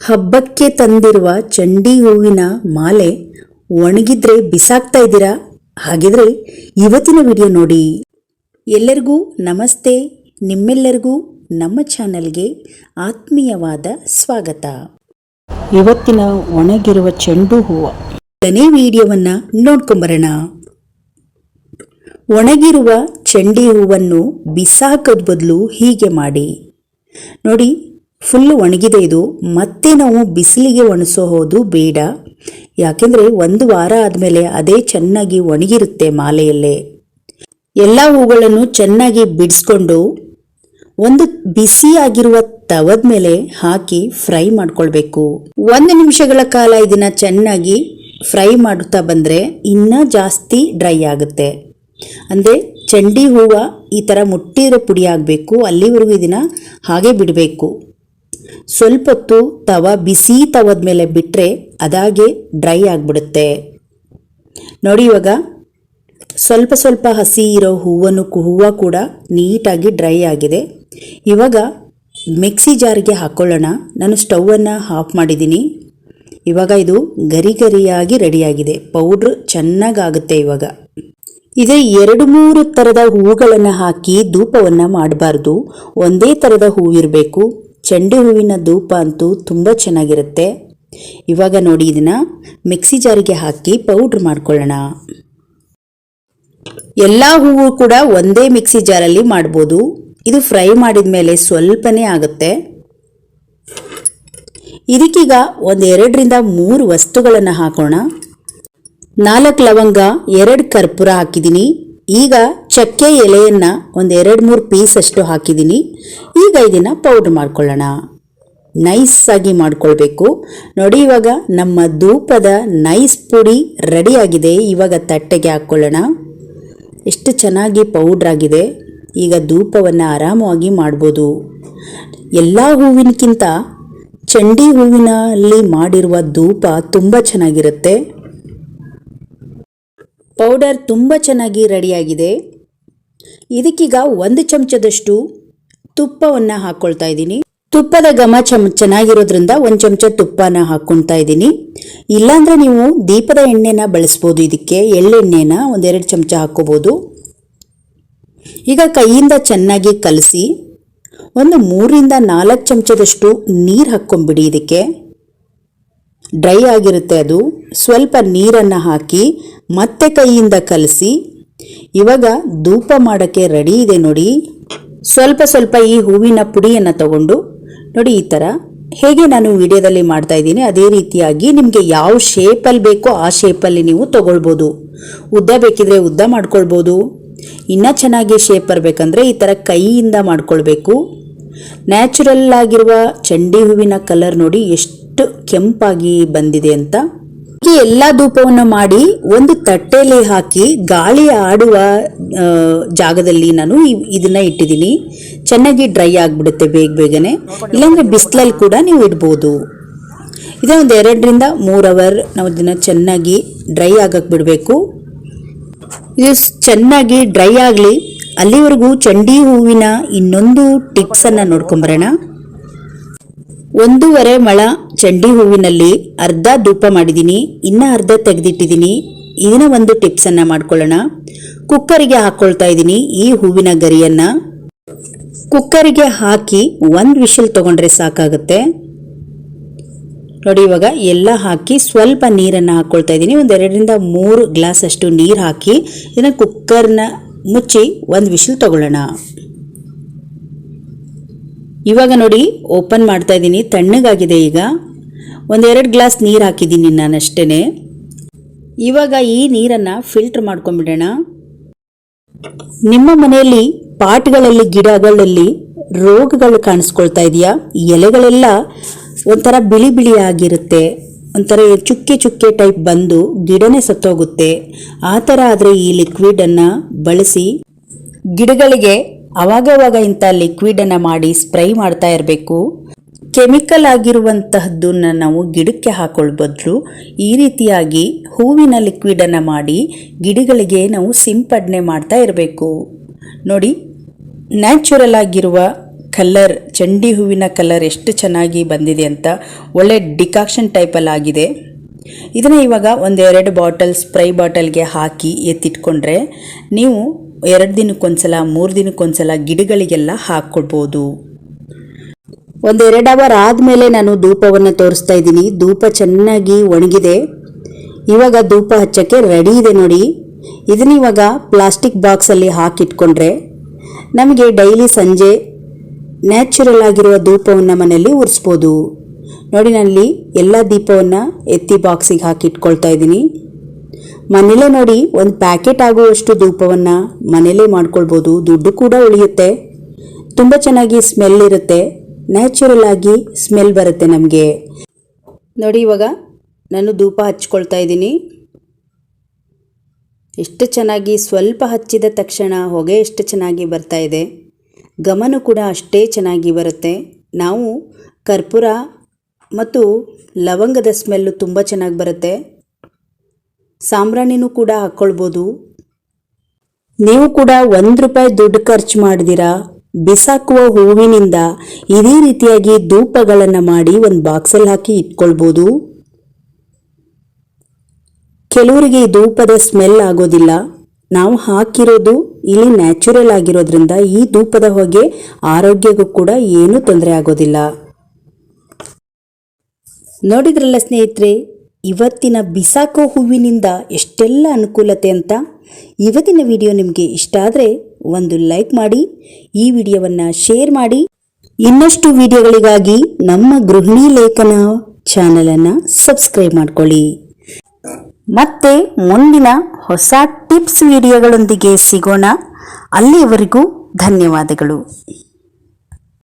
ಹಬ್ಬಕ್ಕೆ ತಂದಿರುವ ಚಂಡಿ ಹೂವಿನ ಮಾಲೆ ಒಣಗಿದ್ರೆ ಬಿಸಾಕ್ತಾ ಇದ್ದೀರಾ? ಹಾಗಿದ್ರೆ ಇವತ್ತಿನ ವಿಡಿಯೋ ನೋಡಿ. ಎಲ್ಲರಿಗೂ ನಮಸ್ತೆ. ನಿಮ್ಮೆಲ್ಲರಿಗೂ ನಮ್ಮ ಚಾನಲ್ಗೆ ಆತ್ಮೀಯವಾದ ಸ್ವಾಗತ. ಇವತ್ತಿನ ಒಣಗಿರುವ ಚೆಂಡು ಹೂವು. ವಿಡಿಯೋವನ್ನ ವಿಡಿಯೋವನ್ನು ನೋಡ್ಕೊಂಬರೋಣ. ಒಣಗಿರುವ ಚಂಡಿ ಹೂವನ್ನು ಬಿಸಾಕೋದ್ ಬದಲು ಹೀಗೆ ಮಾಡಿ. ನೋಡಿ ಫುಲ್ ಒಣಗಿದೆ ಇದು. ಮತ್ತೆ ನಾವು ಬಿಸಿಲಿಗೆ ಒಣಸೋ ಹೋದು ಬೇಡ. ಯಾಕೆಂದರೆ ಒಂದು ವಾರ ಆದಮೇಲೆ ಅದೇ ಚೆನ್ನಾಗಿ ಒಣಗಿರುತ್ತೆ ಮಾಲೆಯಲ್ಲೇ. ಎಲ್ಲ ಹೂಗಳನ್ನು ಚೆನ್ನಾಗಿ ಬಿಡಿಸ್ಕೊಂಡು ಒಂದು ಬಿಸಿಯಾಗಿರುವ ತವದ ಮೇಲೆ ಹಾಕಿ ಫ್ರೈ ಮಾಡ್ಕೊಳ್ಬೇಕು. ಒಂದು ನಿಮಿಷಗಳ ಕಾಲ ಇದನ್ನ ಚೆನ್ನಾಗಿ ಫ್ರೈ ಮಾಡುತ್ತಾ ಬಂದರೆ ಇನ್ನೂ ಜಾಸ್ತಿ ಡ್ರೈ ಆಗುತ್ತೆ. ಅಂದರೆ ಚಂಡಿ ಹೂವು ಈ ಥರ ಮುಟ್ಟಿರೋ ಪುಡಿ ಆಗಬೇಕು, ಅಲ್ಲಿವರೆಗೂ ಇದನ್ನು ಹಾಗೆ ಬಿಡಬೇಕು. ಸ್ವಲ್ಪ ಹೊತ್ತು ತವ ಬಿಸಿ ತವದ ಮೇಲೆ ಬಿಟ್ಟರೆ ಅದಾಗೆ ಡ್ರೈ ಆಗಿಬಿಡುತ್ತೆ. ನೋಡಿ ಇವಾಗ, ಸ್ವಲ್ಪ ಸ್ವಲ್ಪ ಹಸಿ ಇರೋ ಹೂವನ್ನು ಹೂವು ಕೂಡ ನೀಟಾಗಿ ಡ್ರೈ ಆಗಿದೆ. ಇವಾಗ ಮಿಕ್ಸಿ ಜಾರ್ಗೆ ಹಾಕ್ಕೊಳ್ಳೋಣ ನಾನು ಸ್ಟವನ್ನು ಆಫ್ ಮಾಡಿದ್ದೀನಿ. ಇವಾಗ ಇದು ಗರಿ ಗರಿಯಾಗಿ ರೆಡಿಯಾಗಿದೆ. ಪೌಡ್ರ್ ಚೆನ್ನಾಗಾಗುತ್ತೆ ಇವಾಗ. ಇದೇ ಎರಡು ಮೂರು ಥರದ ಹೂವುಗಳನ್ನು ಹಾಕಿ ಧೂಪವನ್ನು ಮಾಡಬಾರ್ದು. ಒಂದೇ ಥರದ ಹೂವಿರಬೇಕು ಚೆಂಡು ಹೂವಿನ ಧೂಪ ಅಂತೂ ತುಂಬ ಚೆನ್ನಾಗಿರುತ್ತೆ. ಇವಾಗ ನೋಡಿ ಇದನ್ನು ಮಿಕ್ಸಿ ಜಾರಿಗೆ ಹಾಕಿ ಪೌಡ್ರ್ ಮಾಡ್ಕೊಳ್ಳೋಣ. ಎಲ್ಲ ಹೂವು ಕೂಡ ಒಂದೇ ಮಿಕ್ಸಿ ಜಾರಲ್ಲಿ ಮಾಡ್ಬೋದು. ಇದು ಫ್ರೈ ಮಾಡಿದ ಮೇಲೆ ಸ್ವಲ್ಪನೇ ಆಗುತ್ತೆ. ಇದಕ್ಕೀಗ ಒಂದು ಎರಡರಿಂದ ಮೂರು ವಸ್ತುಗಳನ್ನು ಹಾಕೋಣ. ನಾಲ್ಕು ಲವಂಗ, ಎರಡು ಕರ್ಪೂರ ಹಾಕಿದ್ದೀನಿ. ಈಗ ಚಕ್ಕೆ ಎಲೆಯನ್ನ ಒಂದು ಎರಡು ಮೂರು ಪೀಸ್ ಅಷ್ಟು ಹಾಕಿದ್ದೀನಿ ಈಗ ಇದನ್ನ ಪೌಡ್ರ್ ಮಾಡ್ಕೊಳ್ಳೋಣ. ನೈಸ್ ಆಗಿ ಮಾಡ್ಕೊಳ್ಬೇಕು. ನೋಡಿ ಇವಾಗ ನಮ್ಮ ಧೂಪದ ನೈಸ್ ಪುಡಿ ರೆಡಿಯಾಗಿದೆ ಇವಾಗ ತಟ್ಟೆಗೆ ಹಾಕ್ಕೊಳ್ಳೋಣ. ಎಷ್ಟು ಚೆನ್ನಾಗಿ ಪೌಡ್ರ್ ಆಗಿದೆ. ಈಗ ಧೂಪವನ್ನು ಆರಾಮವಾಗಿ ಮಾಡ್ಬೋದು. ಎಲ್ಲ ಹೂವಿನಕ್ಕಿಂತ ಚಂಡಿ ಹೂವಿನಲ್ಲಿ ಮಾಡಿರುವ ಧೂಪ ತುಂಬ ಚೆನ್ನಾಗಿರುತ್ತೆ. ಪೌಡರ್ ತುಂಬ ಚೆನ್ನಾಗಿ ರೆಡಿಯಾಗಿದೆ ಇದಕ್ಕೀಗ ಒಂದು ಚಮಚದಷ್ಟು ತುಪ್ಪವನ್ನು ಹಾಕ್ಕೊಳ್ತಾ ಇದ್ದೀನಿ. ತುಪ್ಪದ ಘಮ ಚಮ್, ಚೆನ್ನಾಗಿರೋದ್ರಿಂದ ಒಂದು ಚಮಚ ತುಪ್ಪನ ಹಾಕ್ಕೊಳ್ತಾ ಇದ್ದೀನಿ. ಇಲ್ಲಾಂದರೆ ನೀವು ದೀಪದ ಎಣ್ಣೆನ ಬಳಸ್ಬೋದು. ಇದಕ್ಕೆ ಎಳ್ಳೆಣ್ಣೆನ ಒಂದೆರಡು ಚಮಚ ಹಾಕ್ಕೋಬೋದು ಈಗ ಕೈಯಿಂದ ಚೆನ್ನಾಗಿ ಕಲಸಿ ಒಂದು ಮೂರರಿಂದ ನಾಲ್ಕು ಚಮಚದಷ್ಟು ನೀರು ಹಾಕ್ಕೊಂಬಿಡಿ ಇದಕ್ಕೆ. ಡ್ರೈ ಆಗಿರುತ್ತೆ ಅದು. ಸ್ವಲ್ಪ ನೀರನ್ನು ಹಾಕಿ ಮತ್ತೆ ಕೈಯಿಂದ ಕಲಸಿ ಇವಾಗ ಧೂಪ ಮಾಡೋಕ್ಕೆ ರೆಡಿ ಇದೆ ನೋಡಿ. ಸ್ವಲ್ಪ ಸ್ವಲ್ಪ ಈ ಹೂವಿನ ಪುಡಿಯನ್ನು ತಗೊಂಡು ನೋಡಿ ಈ ಥರ ಹೇಗೆ ನಾನು ವಿಡಿಯೋದಲ್ಲಿ ಮಾಡ್ತಾ ಇದ್ದೀನಿ, ಅದೇ ರೀತಿಯಾಗಿ ನಿಮಗೆ ಯಾವ ಶೇಪಲ್ಲಿ ಬೇಕೋ ಆ ಶೇಪಲ್ಲಿ ನೀವು ತಗೊಳ್ಬೋದು. ಉದ್ದ ಬೇಕಿದ್ರೆ ಉದ್ದ ಮಾಡ್ಕೊಳ್ಬೋದು. ಇನ್ನೂ ಚೆನ್ನಾಗಿ ಶೇಪ್ ಬರಬೇಕಂದ್ರೆ ಈ ಥರ ಕೈಯಿಂದ ಮಾಡ್ಕೊಳ್ಬೇಕು. ನ್ಯಾಚುರಲ್ ಆಗಿರುವ ಚಂಡಿ ಹೂವಿನ ಕಲರ್ ನೋಡಿ ಎಷ್ಟು ಕೆಂಪಾಗಿ ಬಂದಿದೆ ಅಂತ. ಈ ಎಲ್ಲ ಧೂಪವನ್ನು ಮಾಡಿ ಒಂದು ತಟ್ಟೆಯಲ್ಲಿ ಹಾಕಿ ಗಾಳಿ ಆಡುವ ಜಾಗದಲ್ಲಿ ನಾನು ಇದನ್ನ ಇಟ್ಟಿದ್ದೀನಿ. ಚೆನ್ನಾಗಿ ಡ್ರೈ ಆಗಿಬಿಡುತ್ತೆ ಬೇಗ ಬೇಗನೆ. ಇಲ್ಲಾಂದ್ರೆ ಬಿಸಿಲಲ್ಲಿ ಕೂಡ ನೀವು ಇಡ್ಬೋದು. ಇದೇ ಒಂದು ಎರಡರಿಂದ ಮೂರು ಅವರ್ ನಾವು ಇದನ್ನ ಚೆನ್ನಾಗಿ ಡ್ರೈ ಆಗಕ್ಕೆ ಬಿಡಬೇಕು. ಇದು ಚೆನ್ನಾಗಿ ಡ್ರೈ ಆಗಲಿ. ಅಲ್ಲಿವರೆಗೂ ಚಂಡಿ ಹೂವಿನ ಇನ್ನೊಂದು ಟಿಪ್ಸನ್ನು ನೋಡ್ಕೊಂಬರೋಣ. ಒಂದೂವರೆ ಮಳ ಚಂಡಿ ಹೂವಿನಲ್ಲಿ ಅರ್ಧ ಧೂಪ ಮಾಡಿದ್ದೀನಿ ಇನ್ನ ಅರ್ಧ ತೆಗೆದಿಟ್ಟಿದ್ದೀನಿ ಇದನ್ನ ಒಂದು ಟಿಪ್ಸನ್ನು ಮಾಡ್ಕೊಳ್ಳೋಣ. ಕುಕ್ಕರಿಗೆ ಹಾಕ್ಕೊಳ್ತಾ ಇದ್ದೀನಿ ಈ ಹೂವಿನ ಗರಿಯನ್ನ. ಕುಕ್ಕರಿಗೆ ಹಾಕಿ ಒಂದು ವಿಷಲ್ ತಗೊಂಡ್ರೆ ಸಾಕಾಗುತ್ತೆ. ನೋಡಿ, ಇವಾಗ ಎಲ್ಲ ಹಾಕಿ ಸ್ವಲ್ಪ ನೀರನ್ನು ಹಾಕ್ಕೊಳ್ತಾ ಇದ್ದೀನಿ. ಒಂದು ಎರಡರಿಂದ ಮೂರು ಗ್ಲಾಸ್ ಅಷ್ಟು ನೀರು ಹಾಕಿ ಇದನ್ನು ಕುಕ್ಕರ್ನ ಮುಚ್ಚಿ ಒಂದು ವಿಷಲ್ ತಗೊಳ್ಳೋಣ. ಇವಾಗ ನೋಡಿ, ಓಪನ್ ಮಾಡ್ತಾ ಇದ್ದೀನಿ. ತಣ್ಣಗಾಗಿದೆ ಈಗ. ಒಂದೆರಡು ಗ್ಲಾಸ್ ನೀರು ಹಾಕಿದ್ದೀನಿ ನಾನಷ್ಟೇ ಇವಾಗ ಈ ನೀರನ್ನು ಫಿಲ್ಟರ್ ಮಾಡ್ಕೊಂಬಿಡೋಣ ನಿಮ್ಮ ಮನೆಯಲ್ಲಿ ಪಾಟ್ಗಳಲ್ಲಿ, ಗಿಡಗಳಲ್ಲಿ ರೋಗಗಳು ಕಾಣಿಸ್ಕೊಳ್ತಾ ಇದೆಯಾ? ಎಲೆಗಳೆಲ್ಲ ಒಂಥರ ಬಿಳಿ ಬಿಳಿ ಆಗಿರುತ್ತೆ. ಒಂಥರ ಚುಕ್ಕೆ ಚುಕ್ಕೆ ಟೈಪ್ ಬಂದು ಗಿಡನೇ ಸತ್ತೋಗುತ್ತೆ. ಆ ಥರ ಆದರೆ ಈ ಲಿಕ್ವಿಡನ್ನು ಬಳಸಿ ಗಿಡಗಳಿಗೆ ಅವಾಗವಾಗ ಇಂಥ ಲಿಕ್ವಿಡನ್ನು ಮಾಡಿ ಸ್ಪ್ರೈ ಮಾಡ್ತಾ ಇರಬೇಕು. ಕೆಮಿಕಲ್ ಆಗಿರುವಂತಹದ್ದನ್ನು ನಾವು ಗಿಡಕ್ಕೆ ಹಾಕೊಳ್ಳ ಬದಲು ಈ ರೀತಿಯಾಗಿ ಹೂವಿನ ಲಿಕ್ವಿಡನ್ನು ಮಾಡಿ ಗಿಡಗಳಿಗೆ ನಾವು ಸಿಂಪಡಣೆ ಮಾಡ್ತಾ ಇರಬೇಕು. ನೋಡಿ ನ್ಯಾಚುರಲ್ ಆಗಿರುವ ಕಲರ್ ಚಂಡಿ ಹೂವಿನ ಕಲರ್ ಎಷ್ಟು ಚೆನ್ನಾಗಿ ಬಂದಿದೆ ಅಂತ ಒಳ್ಳೆ ಡಿಕಾಕ್ಷನ್ ಟೈಪಲ್ಲಿ ಆಗಿದೆ. ಇದನ್ನು ಇವಾಗ ಒಂದೆರಡು ಬಾಟಲ್ ಸ್ಪ್ರೈ ಬಾಟಲ್ಗೆ ಹಾಕಿ ಎತ್ತಿಟ್ಕೊಂಡ್ರೆ ನೀವು ಎರಡು ದಿನಕ್ಕೊಂದ್ಸಲ, ಮೂರು ದಿನಕ್ಕೊಂದ್ಸಲ ಗಿಡಗಳಿಗೆಲ್ಲ ಹಾಕ್ಕೊಡ್ಬೋದು ಒಂದೆರಡು ಅವರ್ ಆದಮೇಲೆ ನಾನು ಧೂಪವನ್ನು ತೋರಿಸ್ತಾ ಇದ್ದೀನಿ. ಧೂಪ ಚೆನ್ನಾಗಿ ಒಣಗಿದೆ. ಇವಾಗ ಧೂಪ ಹಚ್ಚೋಕ್ಕೆ ರೆಡಿ ಇದೆ ನೋಡಿ. ಇದನ್ನ ಇವಾಗ ಪ್ಲಾಸ್ಟಿಕ್ ಬಾಕ್ಸಲ್ಲಿ ಹಾಕಿಟ್ಕೊಂಡ್ರೆ ನಮಗೆ ಡೈಲಿ ಸಂಜೆ ನ್ಯಾಚುರಲ್ ಆಗಿರುವ ಧೂಪವನ್ನು ಮನೆಯಲ್ಲಿ ಉರಿಸ್ಬೋದು. ನೋಡಿ ನಾನಲ್ಲಿ ಎಲ್ಲ ದೀಪವನ್ನು ಎತ್ತಿ ಬಾಕ್ಸಿಗೆ ಹಾಕಿಟ್ಕೊಳ್ತಾ ಇದ್ದೀನಿ. ಮನೇಲೇ ನೋಡಿ ಒಂದು ಪ್ಯಾಕೆಟ್ ಆಗುವಷ್ಟು ಧೂಪವನ್ನು ಮನೇಲೇ ಮಾಡ್ಕೊಳ್ಬೋದು. ದುಡ್ಡು ಕೂಡ ಉಳಿಯುತ್ತೆ. ತುಂಬ ಚೆನ್ನಾಗಿ ಸ್ಮೆಲ್ ಇರುತ್ತೆ. ನ್ಯಾಚುರಲ್ ಆಗಿ ಸ್ಮೆಲ್ ಬರುತ್ತೆ ನಮಗೆ. ನೋಡಿ ಇವಾಗ ನಾನು ಧೂಪ ಹಚ್ಕೊಳ್ತಾ ಇದ್ದೀನಿ. ಎಷ್ಟು ಚೆನ್ನಾಗಿ ಸ್ವಲ್ಪ ಹಚ್ಚಿದ ತಕ್ಷಣ ಹೊಗೆ ಎಷ್ಟು ಚೆನ್ನಾಗಿ ಬರ್ತಾ ಇದೆ. ಗಮನ ಕೂಡ ಅಷ್ಟೇ ಚೆನ್ನಾಗಿ ಬರುತ್ತೆ. ನಾವು ಕರ್ಪೂರ ಮತ್ತು ಲವಂಗದ ಸ್ಮೆಲ್ಲು ತುಂಬ ಚೆನ್ನಾಗಿ ಬರುತ್ತೆ. ಸಾಂಬ್ರಾಣಿನೂ ಕೂಡ ಹಾಕ್ಕೊಳ್ಬೋದು ನೀವು ಕೂಡ ಒಂದು ರೂಪಾಯಿ ದುಡ್ಡು ಖರ್ಚು ಮಾಡಿದಿರಾ? ಬಿಸಾಕುವ ಹೂವಿನಿಂದ ಇದೇ ರೀತಿಯಾಗಿ ಧೂಪಗಳನ್ನು ಮಾಡಿ ಒಂದು ಬಾಕ್ಸಲ್ಲಿ ಹಾಕಿ ಇಟ್ಕೊಳ್ಬೋದು. ಕೆಲವರಿಗೆ ಈ ಧೂಪದ ಸ್ಮೆಲ್ ಆಗೋದಿಲ್ಲ. ನಾವು ಹಾಕಿರೋದು ಇಲ್ಲಿ ನ್ಯಾಚುರಲ್ ಆಗಿರೋದ್ರಿಂದ ಈ ಧೂಪದ ಹೊಗೆ ಆರೋಗ್ಯಕ್ಕೂ ಕೂಡ ಏನೂ ತೊಂದರೆ ಆಗೋದಿಲ್ಲ. ನೋಡಿದ್ರಲ್ಲ ಸ್ನೇಹಿತರೆ ಇವತ್ತಿನ ಬಿಸಾಕೋ ಹೂವಿನಿಂದ ಎಷ್ಟೆಲ್ಲ ಅನುಕೂಲತೆ ಅಂತ ಇವತ್ತಿನ ವಿಡಿಯೋ ನಿಮಗೆ ಇಷ್ಟ ಆದರೆ ಒಂದು ಲೈಕ್ ಮಾಡಿ, ಈ ವಿಡಿಯೋವನ್ನು ಶೇರ್ ಮಾಡಿ. ಇನ್ನಷ್ಟು ವಿಡಿಯೋಗಳಿಗಾಗಿ ನಮ್ಮ ಗೃಹಿಣಿ ಲೇಖನ ಚಾನಲನ್ನು ಸಬ್ಸ್ಕ್ರೈಬ್ ಮಾಡ್ಕೊಳ್ಳಿ. ಮತ್ತೆ ಮುಂದಿನ ಹೊಸ ಟಿಪ್ಸ್ ವಿಡಿಯೋಗಳೊಂದಿಗೆ ಸಿಗೋಣ. ಅಲ್ಲಿಯವರೆಗೂ ಧನ್ಯವಾದಗಳು.